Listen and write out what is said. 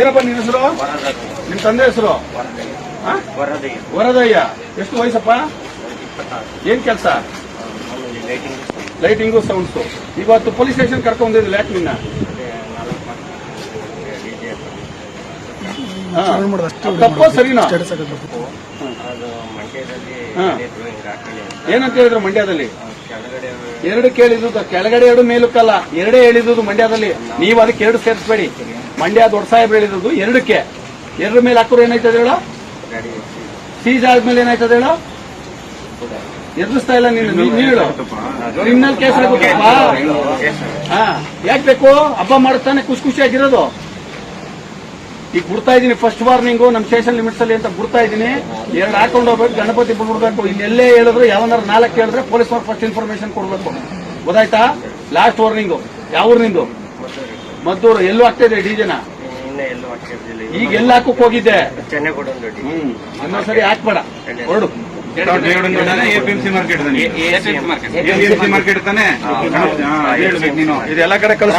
ಏನಪ್ಪ ನಿನ್ನ ಹೆಸರು? ನಿಮ್ ತಂದೆ ಹೆಸರು? ವರದಯ್ಯ. ಎಷ್ಟು ವಯಸ್ಸಪ್ಪ? ಏನ್ ಕೆಲಸ? Lighting sounds. ಇವತ್ತು ಪೊಲೀಸ್ ಸ್ಟೇಷನ್ ಕರ್ಕೊಂಡಿದ್ದಿಲ್ಲ ಯಾಕೆ ನಿನ್ನ? ತಪ್ಪೋ ಸರಿನಾ? ಏನಂತ ಹೇಳಿದ್ರು ಮಂಡ್ಯದಲ್ಲಿ? ಎರಡು ಕೇಳಿದ್ದು ಕೆಳಗಡೆ ಎರಡು ಮೇಲಕ್ಕಲ್ಲ ಎರಡೇ ಹೇಳಿದುದು ಮಂಡ್ಯದಲ್ಲಿ. ನೀವು ಅದಕ್ಕೆ ಎರಡು ಸೇರಿಸಬೇಡಿ. ಮಂಡ್ಯ ದೊಡ್ಡ ಸಾಹೇಬ್ ಹೇಳಿದ್ದು ಎರಡಕ್ಕೆ. ಎರಡ ಮೇಲೆ ಹಾಕೋರು ಏನಾಯ್ತದೆ ಹೇಳ? ಸೀಜ್ ಆದ್ಮೇಲೆ ಏನಾಯ್ತದೆ ಹೇಳ? ಎದುರಿಸ್ತಾ ಇಲ್ಲ ನೀನು ನೀನ್ ಹೇಳು. ಕ್ರಿಮಿನಲ್ ಕೇಸ್ ಹಾ. ಯಾಕೆ ಬೇಕು? ಹಬ್ಬ ಮಾಡುತ್ತಾನೆ ಖುಷಿ ಖುಷಿಯಾಗಿರೋದು. ಈಗ ಬಿಡ್ತಾ ಇದ್ದೀನಿ ಫಸ್ಟ್ ವಾರ್ನಿಂಗು ನಮ್ಮ ಸ್ಟೇಷನ್ ಲಿಮಿಟ್ಸ್ ಅಲ್ಲಿ ಅಂತ ಬಿಡ್ತಾ ಇದ್ದೀನಿ. ಎರಡು ಹಾಕೊಂಡು ಹೋಗ್ಬೇಕು ಗಣಪತಿ ಬಿಡ್ಬೇಕು ಇನ್ನೆಲ್ಲೇ ಹೇಳಿದ್ರು ಯಾವನಾರ ನಾಲ್ಕು ಹೇಳಿದ್ರೆ ಪೊಲೀಸ್ ಅವ್ರು ಫಸ್ಟ್ ಇನ್ಫಾರ್ಮೇಶನ್ ಕೊಡ್ಬೇಕು. ಗೊತ್ತಾಯ್ತಾ? ಲಾಸ್ಟ್ ವಾರ್ನಿಂಗು ಯಾವ ನಿಂದು ಮದ್ದೂರು. ಎಲ್ಲೂ ಆಗ್ತಾ ಇದೆ ಡಿಜೆನ ಈಗ ಎಲ್ಲ ಹಾಕಕ್ ಹೋಗಿದ್ದೆ? ಹ್ಮ್. ಇನ್ನೊಂದ್ಸರಿ ಹಾಕ್ಬೇಡ. ಹೊರಡು. APMC market AFC APMC market. ತಾನೆ? ಹಾ, ನೀನು. ಇದೆಲ್ಲ ಕಡೆ ಕಳಿಸ.